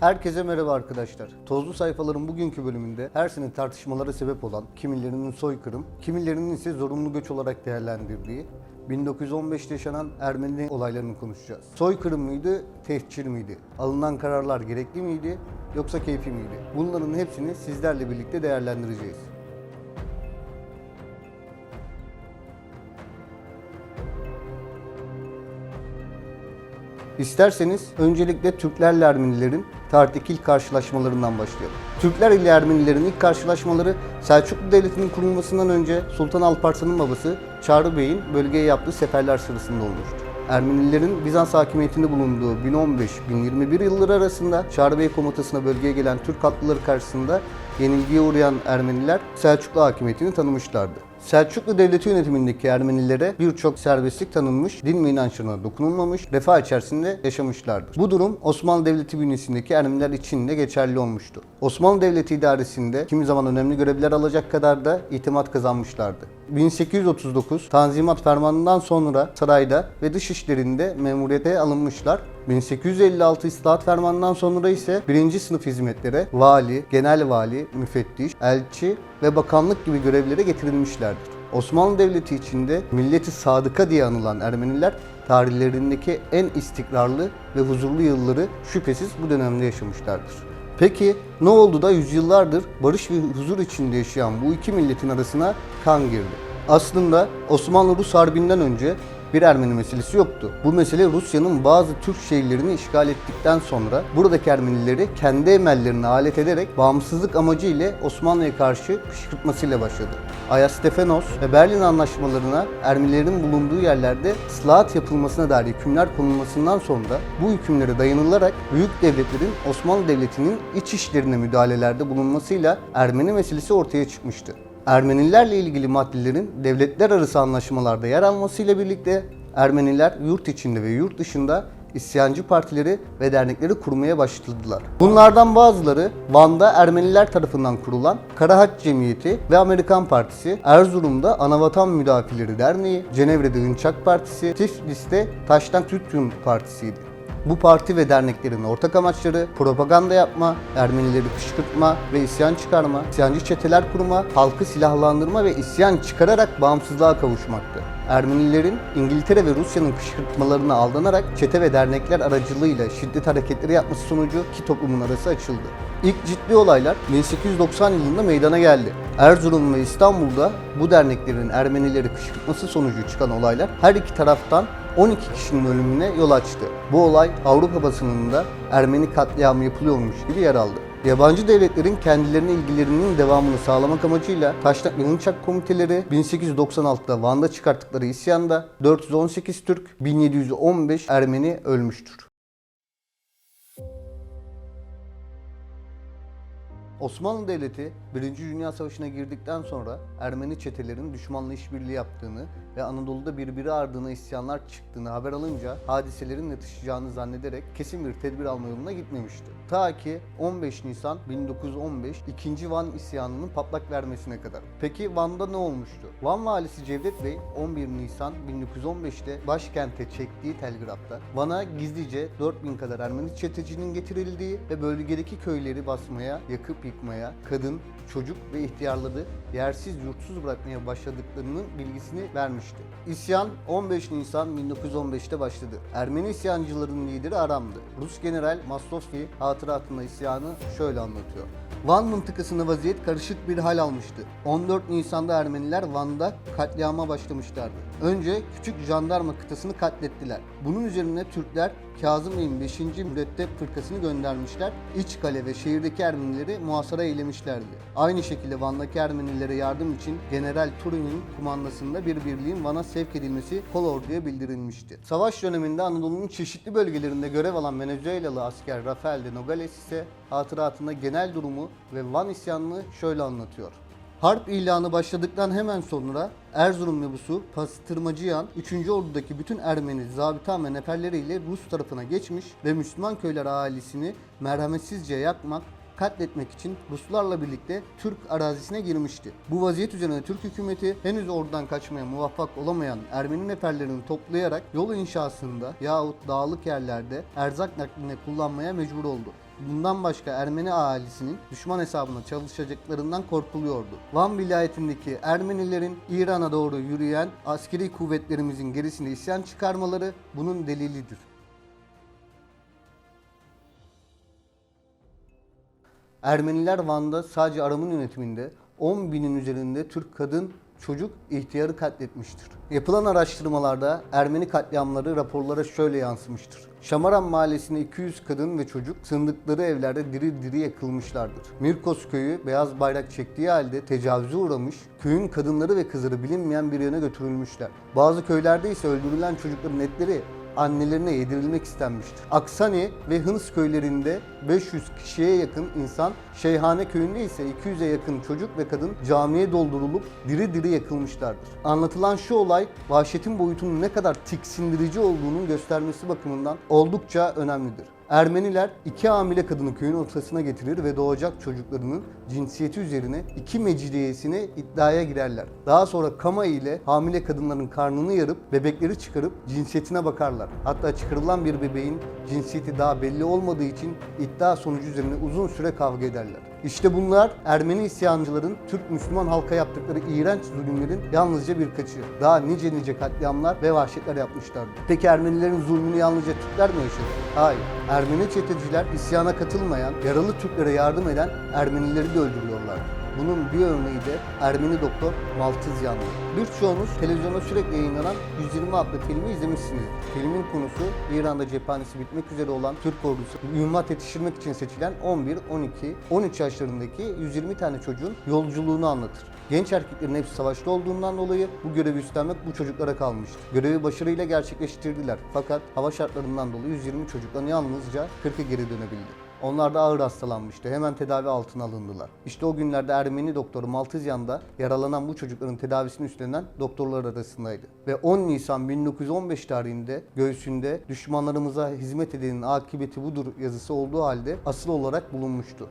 Herkese merhaba arkadaşlar. Tozlu sayfaların bugünkü bölümünde her sene tartışmalara sebep olan kimilerinin soykırım, kimilerinin ise zorunlu göç olarak değerlendirdiği 1915'te yaşanan Ermeni olaylarını konuşacağız. Soykırım mıydı, tehcir miydi? Alınan kararlar gerekli miydi yoksa keyfi miydi? Bunların hepsini sizlerle birlikte değerlendireceğiz. İsterseniz öncelikle Türklerle Ermenilerin tarihteki ilk karşılaşmalarından başlayalım. Türkler ile Ermenilerin ilk karşılaşmaları Selçuklu Devleti'nin kurulmasından önce Sultan Alparslan'ın babası Çağrı Bey'in bölgeye yaptığı seferler sırasında olmuştur. Ermenilerin Bizans hakimiyetinde bulunduğu 1015-1021 yılları arasında Çağrı Bey komutasına bölgeye gelen Türk atlıları karşısında yenilgiye uğrayan Ermeniler Selçuklu hakimiyetini tanımışlardı. Selçuklu Devleti yönetimindeki Ermenilere birçok serbestlik tanınmış, din ve inançlarına dokunulmamış, refah içerisinde yaşamışlardır. Bu durum Osmanlı Devleti bünyesindeki Ermeniler için de geçerli olmuştu. Osmanlı Devleti idaresinde kimi zaman önemli görevler alacak kadar da itimat kazanmışlardı. 1839 Tanzimat Fermanı'ndan sonra sarayda ve dış işlerinde memuriyete alınmışlar. 1856 İslahat Fermanı'ndan sonra ise birinci sınıf hizmetlere vali, genel vali, müfettiş, elçi ve bakanlık gibi görevlere getirilmişlerdir. Osmanlı Devleti içinde milleti sadıka diye anılan Ermeniler tarihlerindeki en istikrarlı ve huzurlu yılları şüphesiz bu dönemde yaşamışlardır. Peki ne oldu da yüzyıllardır barış ve huzur içinde yaşayan bu iki milletin arasına kan girdi? Aslında Osmanlı-Rus Harbi'nden önce bir Ermeni meselesi yoktu. Bu mesele Rusya'nın bazı Türk şehirlerini işgal ettikten sonra buradaki Ermenileri kendi emellerine alet ederek bağımsızlık amacı ile Osmanlı'ya karşı kışkırtmasıyla başladı. Ayas-Stefanos ve Berlin anlaşmalarına Ermenilerin bulunduğu yerlerde ıslahat yapılmasına dair hükümler konulmasından sonra bu hükümlere dayanılarak büyük devletlerin Osmanlı Devleti'nin iç işlerine müdahalelerde bulunmasıyla Ermeni meselesi ortaya çıkmıştı. Ermenilerle ilgili maddelerin devletler arası anlaşmalarda yer almasıyla birlikte Ermeniler yurt içinde ve yurt dışında isyancı partileri ve dernekleri kurmaya başladılar. Bunlardan bazıları Van'da Ermeniler tarafından kurulan Karahaç Cemiyeti ve Amerikan Partisi, Erzurum'da Anavatan Müdafileri Derneği, Cenevre'de Hınçak Partisi, Tiflis'te Taşnak Tütün Partisi'ydi. Bu parti ve derneklerin ortak amaçları propaganda yapma, Ermenileri kışkırtma ve isyan çıkarma, isyancı çeteler kurma, halkı silahlandırma ve isyan çıkararak bağımsızlığa kavuşmaktı. Ermenilerin İngiltere ve Rusya'nın kışkırtmalarına aldanarak çete ve dernekler aracılığıyla şiddet hareketleri yapması sonucu iki toplumun arası açıldı. İlk ciddi olaylar 1890 yılında meydana geldi. Erzurum ve İstanbul'da bu derneklerin Ermenileri kışkırtması sonucu çıkan olaylar her iki taraftan 12 kişinin ölümüne yol açtı. Bu olay Avrupa basınında Ermeni katliamı yapılıyormuş gibi yer aldı. Yabancı devletlerin kendilerine ilgilerinin devamını sağlamak amacıyla Taşnak ve Hınçak komiteleri 1896'da Van'da çıkarttıkları isyanda 418 Türk, 1715 Ermeni ölmüştür. Osmanlı Devleti 1. Dünya Savaşı'na girdikten sonra Ermeni çetelerin düşmanla işbirliği yaptığını ve Anadolu'da birbiri ardına isyanlar çıktığını haber alınca hadiselerin yatışacağını zannederek kesin bir tedbir alma yoluna gitmemişti. Ta ki 15 Nisan 1915 2. Van isyanının patlak vermesine kadar. Peki Van'da ne olmuştu? Van valisi Cevdet Bey 11 Nisan 1915'te başkente çektiği telgrafta Van'a gizlice 4000 kadar Ermeni çetecinin getirildiği ve bölgedeki köyleri basmaya, yakıp yıkmaya, kadın, çocuk ve ihtiyarları yersiz yurtsuz bırakmaya başladıklarının bilgisini vermişti. İsyan 15 Nisan 1915'te başladı. Ermeni isyancıların lideri Aram'dı. Rus General Maslovski hatıratında isyanı şöyle anlatıyor. Van mıntıkasında vaziyet karışık bir hal almıştı. 14 Nisan'da Ermeniler Van'da katliama başlamışlardı. Önce küçük jandarma kıtasını katlettiler. Bunun üzerine Türkler Kazım Bey'in 5. Mürettep fırkasını göndermişler. İç kale ve şehirdeki Ermenileri muhasara eylemişlerdi. Aynı şekilde Van'daki Ermenilere yardım için General Turin'in kumandasında bir birliğin Van'a sevk edilmesi kol orduya bildirilmişti. Savaş döneminde Anadolu'nun çeşitli bölgelerinde görev alan Venezuelalı asker Rafael de Nogales ise hatıratında genel durumu ve Van isyanını şöyle anlatıyor. Harp ilanı başladıktan hemen sonra Erzurum nüfusu Pastırmacıyan 3. Ordu'daki bütün Ermeni zabıta ve neferleriyle Rus tarafına geçmiş ve Müslüman köyler ahalisini merhametsizce yakmak, katletmek için Ruslarla birlikte Türk arazisine girmişti. Bu vaziyet üzerine Türk hükümeti henüz oradan kaçmaya muvaffak olamayan Ermeni neferlerini toplayarak yol inşasında yahut dağlık yerlerde erzak nakline kullanmaya mecbur oldu. Bundan başka Ermeni ahalisinin düşman hesabına çalışacaklarından korkuluyordu. Van vilayetindeki Ermenilerin İran'a doğru yürüyen askeri kuvvetlerimizin gerisinde isyan çıkarmaları bunun delilidir. Ermeniler Van'da sadece Aram'ın yönetiminde 10 binin üzerinde Türk kadın, çocuk, ihtiyarı katletmiştir. Yapılan araştırmalarda Ermeni katliamları raporlara şöyle yansımıştır. Şamaran mahallesinde 200 kadın ve çocuk sığındıkları evlerde diri diri yakılmışlardır. Mirkos köyü beyaz bayrak çektiği halde tecavüze uğramış, köyün kadınları ve kızları bilinmeyen bir yöne götürülmüşler. Bazı köylerde ise öldürülen çocukların etleri annelerine yedirilmek istenmiştir. Aksani ve Hıns köylerinde 500 kişiye yakın insan, Şeyhane köyünde ise 200'e yakın çocuk ve kadın camiye doldurulup diri diri yakılmışlardır. Anlatılan şu olay vahşetin boyutunun ne kadar tiksindirici olduğunun göstermesi bakımından oldukça önemlidir. Ermeniler iki hamile kadını köyün ortasına getirir ve doğacak çocuklarının cinsiyeti üzerine iki mecidiyesine iddiaya girerler. Daha sonra kama ile hamile kadınların karnını yarıp bebekleri çıkarıp cinsiyetine bakarlar. Hatta çıkarılan bir bebeğin cinsiyeti daha belli olmadığı için iddia sonucu üzerine uzun süre kavga ederler. İşte bunlar Ermeni isyancıların Türk Müslüman halka yaptıkları iğrenç zulümlerin yalnızca birkaçı. Daha nice nice katliamlar ve vahşetler yapmışlardı. Peki Ermenilerin zulmünü yalnızca Türkler mi yaşadı? Hayır. Ermeni çeteciler isyana katılmayan, yaralı Türklere yardım eden Ermenileri de öldürüyorlar. Bunun bir örneği de Ermeni doktor Maltızyanlı. Birçoğunuz televizyonda sürekli yayınlanan 120 adlı filmi izlemişsiniz. Filmin konusu İran'da cephanesi bitmek üzere olan Türk ordusu mühimmat yetiştirmek için seçilen 11, 12, 13 yaşlarındaki 120 tane çocuğun yolculuğunu anlatır. Genç erkeklerin hepsi savaşta olduğundan dolayı bu görevi üstlenmek bu çocuklara kalmıştı. Görevi başarıyla gerçekleştirdiler. Fakat hava şartlarından dolayı 120 çocuktan yalnızca 40'ı geri dönebildi. Onlar da ağır hastalanmıştı. Hemen tedavi altına alındılar. İşte o günlerde Ermeni doktoru Maltızyan'da yaralanan bu çocukların tedavisini üstlenen doktorlar arasındaydı. Ve 10 Nisan 1915 tarihinde göğsünde düşmanlarımıza hizmet edenin akıbeti budur yazısı olduğu halde asıl olarak bulunmuştu.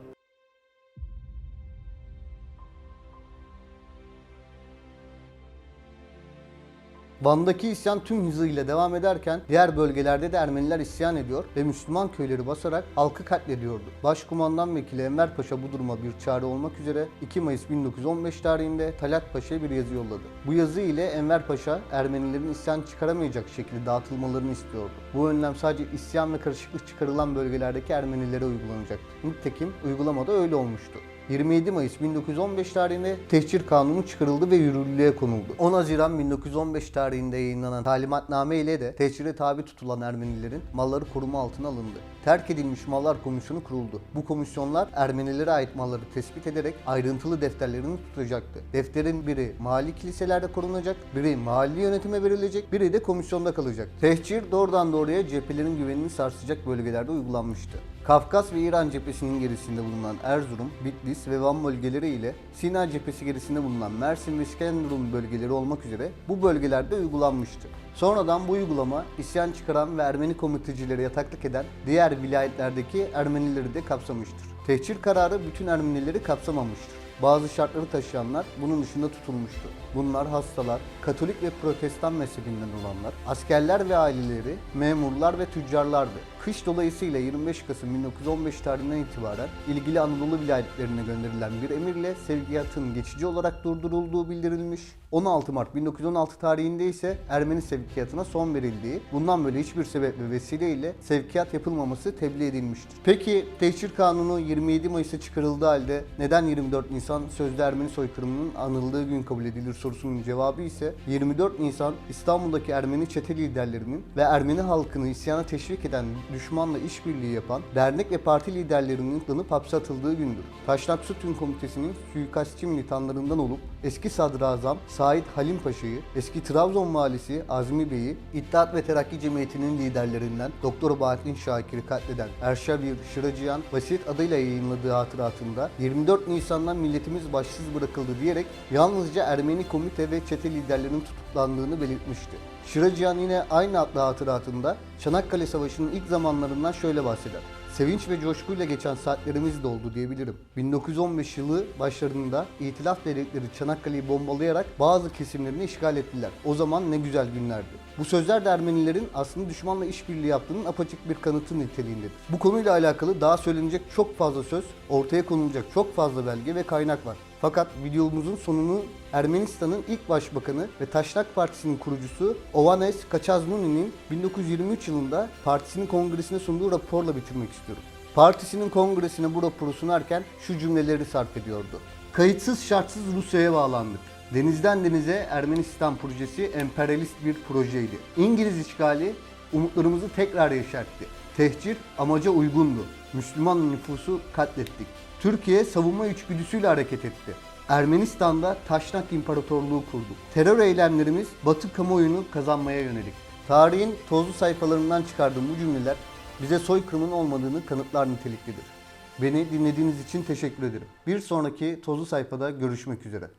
Van'daki isyan tüm hızıyla devam ederken diğer bölgelerde de Ermeniler isyan ediyor ve Müslüman köyleri basarak halkı katlediyordu. Başkumandan vekili Enver Paşa bu duruma bir çare olmak üzere 2 Mayıs 1915 tarihinde Talat Paşa'ya bir yazı yolladı. Bu yazı ile Enver Paşa Ermenilerin isyan çıkaramayacak şekilde dağıtılmalarını istiyordu. Bu önlem sadece isyan ve karışıklık çıkarılan bölgelerdeki Ermenilere uygulanacaktı. Nitekim uygulamada öyle olmuştu. 27 Mayıs 1915 tarihinde tehcir kanunu çıkarıldı ve yürürlüğe konuldu. 10 Haziran 1915 tarihinde yayınlanan talimatname ile de tehcire tabi tutulan Ermenilerin malları koruma altına alındı. Terk edilmiş mallar komisyonu kuruldu. Bu komisyonlar Ermenilere ait malları tespit ederek ayrıntılı defterlerini tutacaktı. Defterin biri mali kiliselerde korunacak, biri mahalli yönetime verilecek, biri de komisyonda kalacak. Tehcir doğrudan doğruya cephelerin güvenini sarsacak bölgelerde uygulanmıştı. Kafkas ve İran cephesinin gerisinde bulunan Erzurum, Bitlis ve Van bölgeleri ile Sina cephesi gerisinde bulunan Mersin ve İskenderun bölgeleri olmak üzere bu bölgelerde uygulanmıştı. Sonradan bu uygulama isyan çıkaran ve Ermeni komitecilere yataklık eden diğer vilayetlerdeki Ermenileri de kapsamıştır. Tehcir kararı bütün Ermenileri kapsamamıştır. Bazı şartları taşıyanlar bunun dışında tutulmuştu. Bunlar hastalar, Katolik ve Protestan mezhebinden olanlar, askerler ve aileleri, memurlar ve tüccarlardı. Kış dolayısıyla 25 Kasım 1915 tarihinden itibaren ilgili Anadolu vilayetlerine gönderilen bir emirle sevkiyatın geçici olarak durdurulduğu bildirilmiş. 16 Mart 1916 tarihinde ise Ermeni sevkiyatına son verildiği, bundan böyle hiçbir sebep ve vesileyle sevkiyat yapılmaması tebliğ edilmiştir. Peki tehcir kanunu 27 Mayıs'ta çıkarıldığı halde neden 24 Nisan sözde Ermeni soykırımının anıldığı gün kabul edilir sorusunun cevabı ise 24 Nisan İstanbul'daki Ermeni çete liderlerinin ve Ermeni halkını isyana teşvik eden düşmanla işbirliği yapan dernek ve parti liderlerinin tutuklanıp hapse atıldığı gündür. Taşnak Sütun Komitesi'nin suikastçı militanlarından olup eski sadrazam Said Halim Paşa'yı, eski Trabzon valisi Azmi Bey'i, İttihat ve Terakki Cemiyeti'nin liderlerinden Doktor Bahattin Şakir'i katleden Erşavir Şıracıyan basit adıyla yayınladığı hatıratında 24 Nisan'dan milletimiz başsız bırakıldı diyerek yalnızca Ermeni komite ve çete liderlerinin tutuklandığını belirtmişti. Şıracıyan yine aynı adlı hatıratında Çanakkale Savaşı'nın ilk zamanlarından şöyle bahseder. Sevinç ve coşkuyla geçen saatlerimiz de oldu diyebilirim. 1915 yılı başlarında İtilaf devletleri Çanakkale'yi bombalayarak bazı kesimlerini işgal ettiler. O zaman ne güzel günlerdi. Bu sözler de Ermenilerin aslında düşmanla işbirliği yaptığının apaçık bir kanıtı niteliğindedir. Bu konuyla alakalı daha söylenecek çok fazla söz, ortaya konulacak çok fazla belge ve kaynak var. Fakat videomuzun sonunu Ermenistan'ın ilk başbakanı ve Taşnak Partisi'nin kurucusu Ovanes Kaçazmuni'nin 1923 yılında partisinin kongresine sunduğu raporla bitirmek istiyorum. Partisinin kongresine bu raporu sunarken şu cümleleri sarf ediyordu. Kayıtsız şartsız Rusya'ya bağlandık. Denizden denize Ermenistan projesi emperyalist bir projeydi. İngiliz işgali umutlarımızı tekrar yeşertti. Tehcir amaca uygundu. Müslüman nüfusu katlettik. Türkiye savunma içgüdüsüyle hareket etti. Ermenistan'da Taşnak İmparatorluğu kurduk. Terör eylemlerimiz Batı kamuoyunu kazanmaya yönelik. Tarihin tozlu sayfalarından çıkardığım bu cümleler bize soykırımın olmadığını kanıtlar niteliklidir. Beni dinlediğiniz için teşekkür ederim. Bir sonraki tozlu sayfada görüşmek üzere.